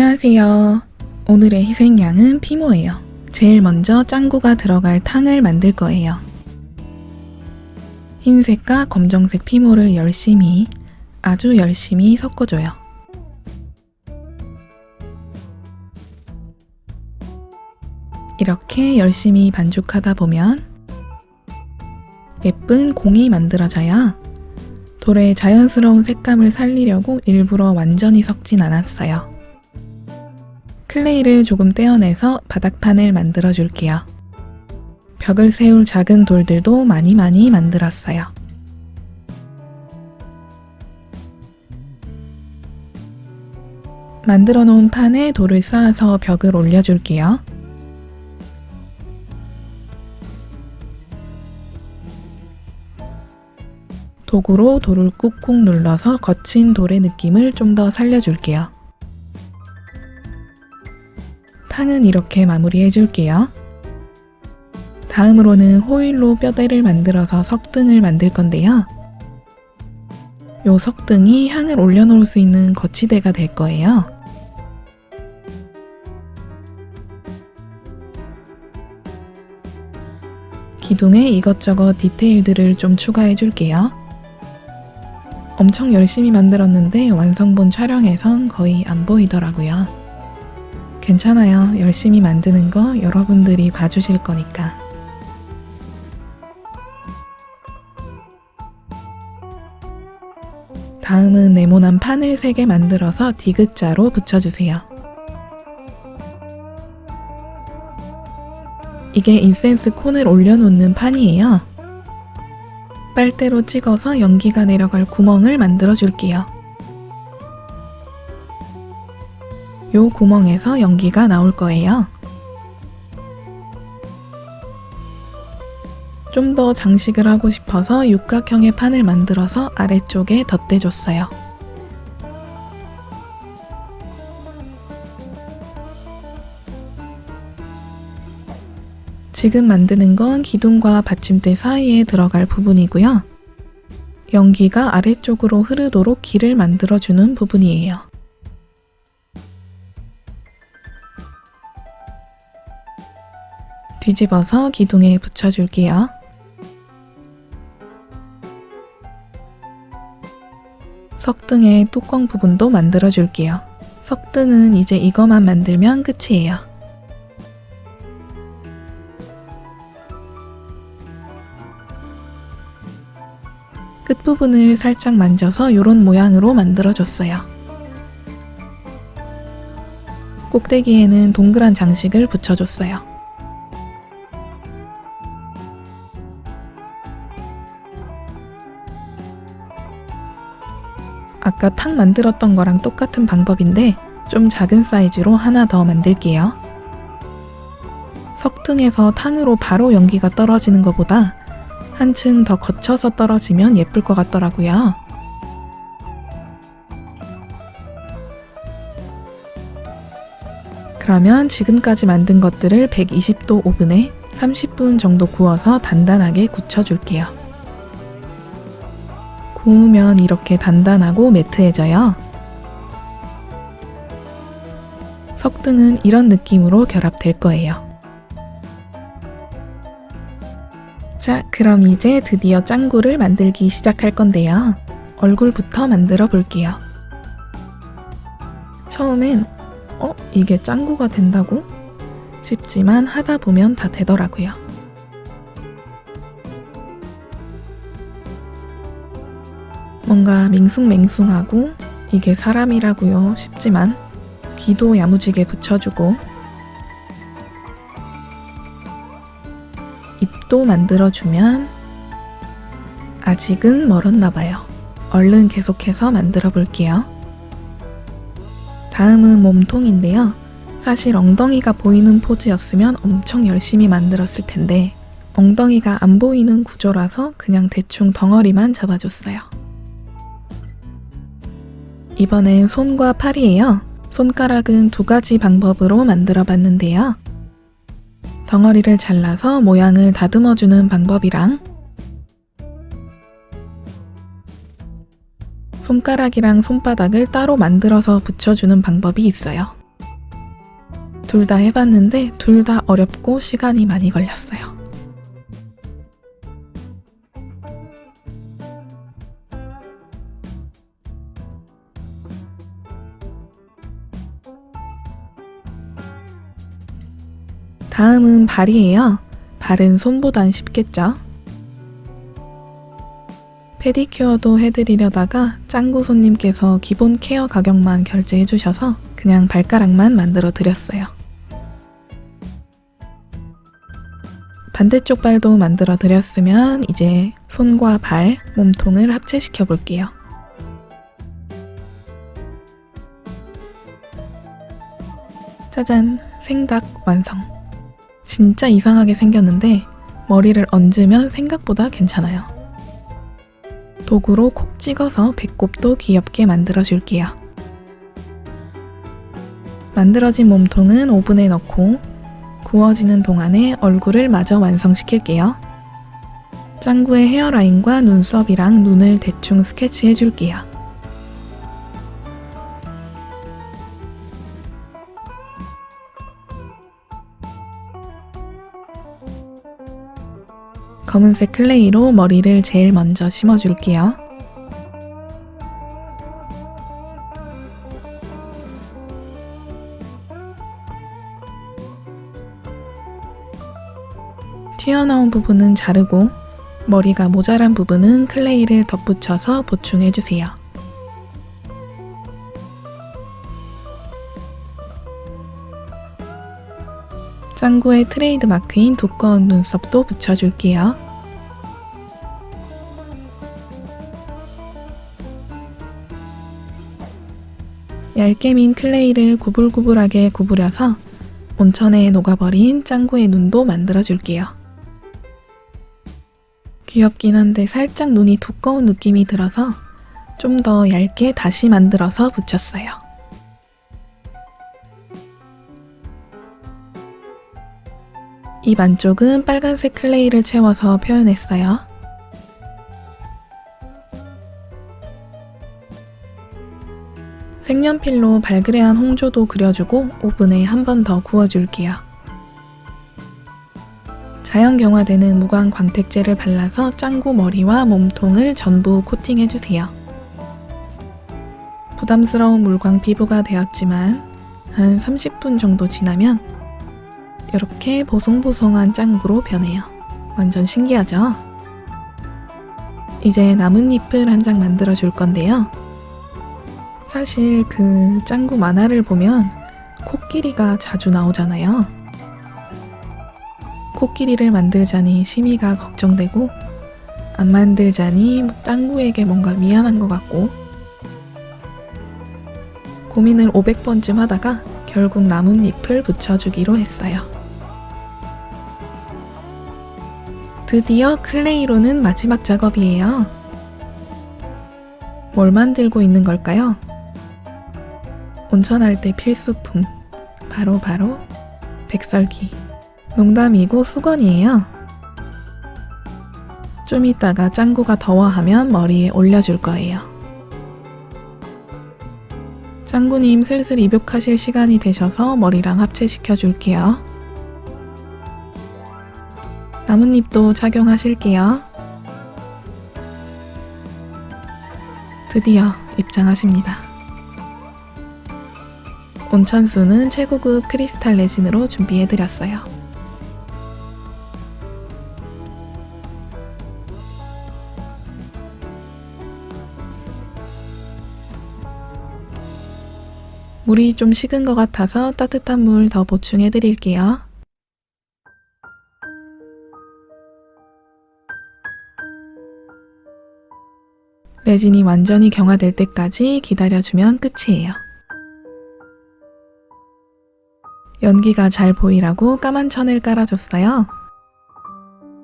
안녕하세요. 오늘의 희생양은 피모예요. 제일 먼저 짱구가 들어갈 탕을 만들 거예요. 흰색과 검정색 피모를 열심히, 아주 열심히 섞어줘요. 이렇게 열심히 반죽하다 보면 예쁜 공이 만들어져요. 돌의 자연스러운 색감을 살리려고 일부러 완전히 섞진 않았어요. 클레이를 조금 떼어내서 바닥판을 만들어 줄게요. 벽을 세울 작은 돌들도 많이 많이 만들었어요. 만들어 놓은 판에 돌을 쌓아서 벽을 올려줄게요. 도구로 돌을 꾹꾹 눌러서 거친 돌의 느낌을 좀 더 살려줄게요. 탕은 이렇게 마무리해 줄게요. 다음으로는 호일로 뼈대를 만들어서 석등을 만들 건데요. 요 석등이 향을 올려놓을 수 있는 거치대가 될 거예요. 기둥에 이것저것 디테일들을 좀 추가해 줄게요. 엄청 열심히 만들었는데 완성본 촬영에선 거의 안 보이더라고요. 괜찮아요. 열심히 만드는 거 여러분들이 봐주실 거니까. 다음은 네모난 판을 3개 만들어서 디귿자로 붙여주세요. 이게 인센스 콘을 올려놓는 판이에요. 빨대로 찍어서 연기가 내려갈 구멍을 만들어 줄게요. 요 구멍에서 연기가 나올 거예요. 좀 더 장식을 하고 싶어서 육각형의 판을 만들어서 아래쪽에 덧대줬어요. 지금 만드는 건 기둥과 받침대 사이에 들어갈 부분이고요. 연기가 아래쪽으로 흐르도록 길을 만들어주는 부분이에요. 뒤집어서 기둥에 붙여줄게요. 석등의 뚜껑 부분도 만들어줄게요. 석등은 이제 이거만 만들면 끝이에요. 끝부분을 살짝 만져서 이런 모양으로 만들어줬어요. 꼭대기에는 동그란 장식을 붙여줬어요. 아까 탁 만들었던 거랑 똑같은 방법인데 좀 작은 사이즈로 하나 더 만들게요. 석등에서 탕으로 바로 연기가 떨어지는 것보다 한층 더 거쳐서 떨어지면 예쁠 것 같더라고요. 그러면 지금까지 만든 것들을 120도 오븐에 30분 정도 구워서 단단하게 굳혀줄게요. 구우면 이렇게 단단하고 매트해져요. 석등은 이런 느낌으로 결합될 거예요. 자, 그럼 이제 드디어 짱구를 만들기 시작할 건데요. 얼굴부터 만들어 볼게요. 처음엔, 어, 이게 짱구가 된다고? 싶지만 하다 보면 다 되더라고요. 뭔가 밍숭맹숭하고 이게 사람이라고요 싶지만 귀도 야무지게 붙여주고 입도 만들어주면 아직은 멀었나 봐요. 얼른 계속해서 만들어 볼게요. 다음은 몸통인데요. 사실 엉덩이가 보이는 포즈였으면 엄청 열심히 만들었을 텐데 엉덩이가 안 보이는 구조라서 그냥 대충 덩어리만 잡아줬어요. 이번엔 손과 팔이에요. 손가락은 두 가지 방법으로 만들어 봤는데요. 덩어리를 잘라서 모양을 다듬어 주는 방법이랑 손가락이랑 손바닥을 따로 만들어서 붙여주는 방법이 있어요. 둘 다 해봤는데 둘 다 어렵고 시간이 많이 걸렸어요. 다음은 발이에요. 발은 손보단 쉽겠죠? 페디큐어도 해드리려다가 짱구 손님께서 기본 케어 가격만 결제해 주셔서 그냥 발가락만 만들어 드렸어요. 반대쪽 발도 만들어 드렸으면 이제 손과 발, 몸통을 합체시켜 볼게요. 짜잔, 생닭 완성. 진짜 이상하게 생겼는데 머리를 얹으면 생각보다 괜찮아요. 도구로 콕 찍어서 배꼽도 귀엽게 만들어 줄게요. 만들어진 몸통은 오븐에 넣고 구워지는 동안에 얼굴을 마저 완성시킬게요. 짱구의 헤어라인과 눈썹이랑 눈을 대충 스케치해 줄게요. 검은색 클레이로 머리를 제일 먼저 심어줄게요. 튀어나온 부분은 자르고 머리가 모자란 부분은 클레이를 덧붙여서 보충해주세요. 짱구의 트레이드 마크인 두꺼운 눈썹도 붙여줄게요. 얇게 민 클레이를 구불구불하게 구부려서 온천에 녹아버린 짱구의 눈도 만들어줄게요. 귀엽긴 한데 살짝 눈이 두꺼운 느낌이 들어서 좀 더 얇게 다시 만들어서 붙였어요. 입 안쪽은 빨간색 클레이를 채워서 표현했어요. 색연필로 발그레한 홍조도 그려주고 오븐에 한 번 더 구워줄게요. 자연 경화되는 무광 광택제를 발라서 짱구 머리와 몸통을 전부 코팅해주세요. 부담스러운 물광 피부가 되었지만 한 30분 정도 지나면 이렇게 보송보송한 짱구로 변해요. 완전 신기하죠? 이제 나뭇잎을 한 장 만들어 줄 건데요. 사실 그 짱구 만화를 보면 코끼리가 자주 나오잖아요. 코끼리를 만들자니 심의가 걱정되고 안 만들자니 짱구에게 뭔가 미안한 것 같고 고민을 500번쯤 하다가 결국 나뭇잎을 붙여주기로 했어요. 드디어 클레이로는 마지막 작업이에요. 뭘 만들고 있는 걸까요? 온천할 때 필수품. 바로 바로 백설기. 농담이고 수건이에요. 좀 이따가 짱구가 더워하면 머리에 올려줄 거예요. 짱구님 슬슬 입욕하실 시간이 되셔서 머리랑 합체시켜 줄게요. 나뭇잎도 착용하실게요. 드디어 입장하십니다. 온천수는 최고급 크리스탈 레진으로 준비해드렸어요. 물이 좀 식은 것 같아서 따뜻한 물 더 보충해 드릴게요. 레진이 완전히 경화될 때까지 기다려주면 끝이에요. 연기가 잘 보이라고 까만 천을 깔아줬어요.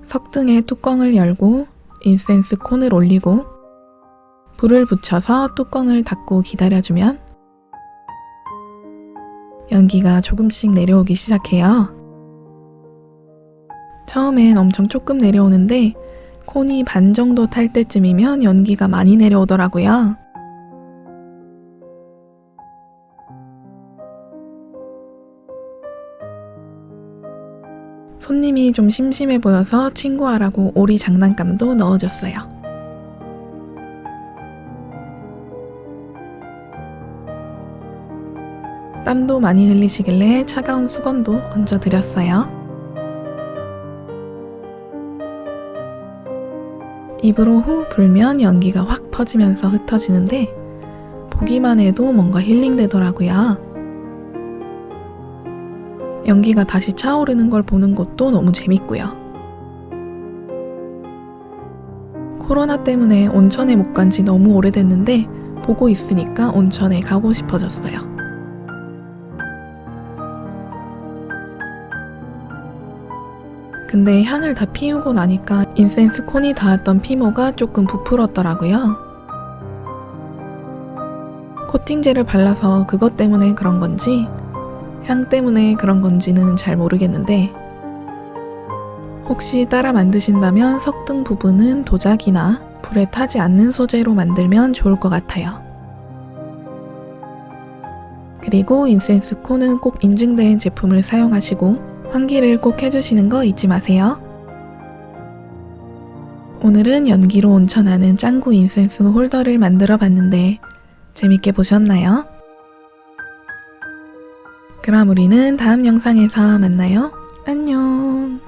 석등에 뚜껑을 열고 인센스 콘을 올리고 불을 붙여서 뚜껑을 닫고 기다려주면 연기가 조금씩 내려오기 시작해요. 처음엔 엄청 조금 내려오는데 콘이 반 정도 탈 때쯤이면 연기가 많이 내려오더라고요. 손님이 좀 심심해 보여서 친구하라고 오리 장난감도 넣어줬어요. 땀도 많이 흘리시길래 차가운 수건도 얹어드렸어요. 입으로 후 불면 연기가 확 퍼지면서 흩어지는데 보기만 해도 뭔가 힐링되더라고요. 연기가 다시 차오르는 걸 보는 것도 너무 재밌고요. 코로나 때문에 온천에 못 간 지 너무 오래됐는데 보고 있으니까 온천에 가고 싶어졌어요. 근데 향을 다 피우고 나니까 인센스 콘이 닿았던 피모가 조금 부풀었더라고요. 코팅제를 발라서 그것 때문에 그런 건지 향 때문에 그런 건지는 잘 모르겠는데 혹시 따라 만드신다면 석등 부분은 도자기나 불에 타지 않는 소재로 만들면 좋을 것 같아요. 그리고 인센스 콘은 꼭 인증된 제품을 사용하시고 환기를 꼭 해주시는 거 잊지 마세요. 오늘은 연기로 온천하는 짱구 인센스 홀더를 만들어 봤는데 재밌게 보셨나요? 그럼 우리는 다음 영상에서 만나요. 안녕.